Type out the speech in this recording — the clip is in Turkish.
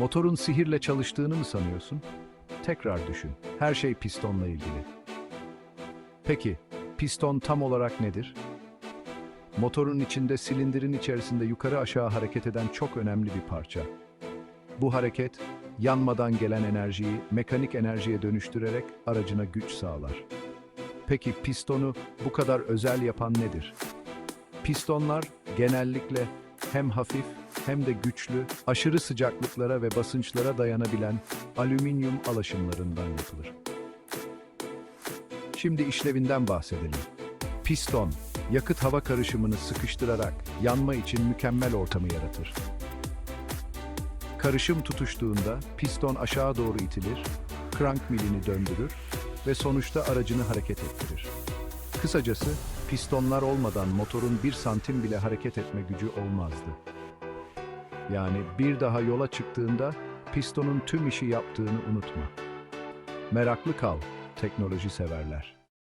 Motorun sihirle çalıştığını mı sanıyorsun? Tekrar düşün. Her şey pistonla ilgili. Peki, piston tam olarak nedir? Motorun içinde silindirin içerisinde yukarı aşağı hareket eden çok önemli bir parça. Bu hareket, yanmadan gelen enerjiyi mekanik enerjiye dönüştürerek aracına güç sağlar. Peki pistonu bu kadar özel yapan nedir? Pistonlar genellikle hem hafif hem de güçlü, aşırı sıcaklıklara ve basınçlara dayanabilen alüminyum alaşımlarından yapılır. Şimdi işlevinden bahsedelim. Piston, yakıt hava karışımını sıkıştırarak yanma için mükemmel ortamı yaratır. Karışım tutuştuğunda piston aşağı doğru itilir, crank milini döndürür ve sonuçta aracını hareket ettirir. Kısacası pistonlar olmadan motorun bir santim bile hareket etme gücü olmazdı. Yani bir daha yola çıktığında pistonun tüm işi yaptığını unutma. Meraklı kal, teknoloji severler.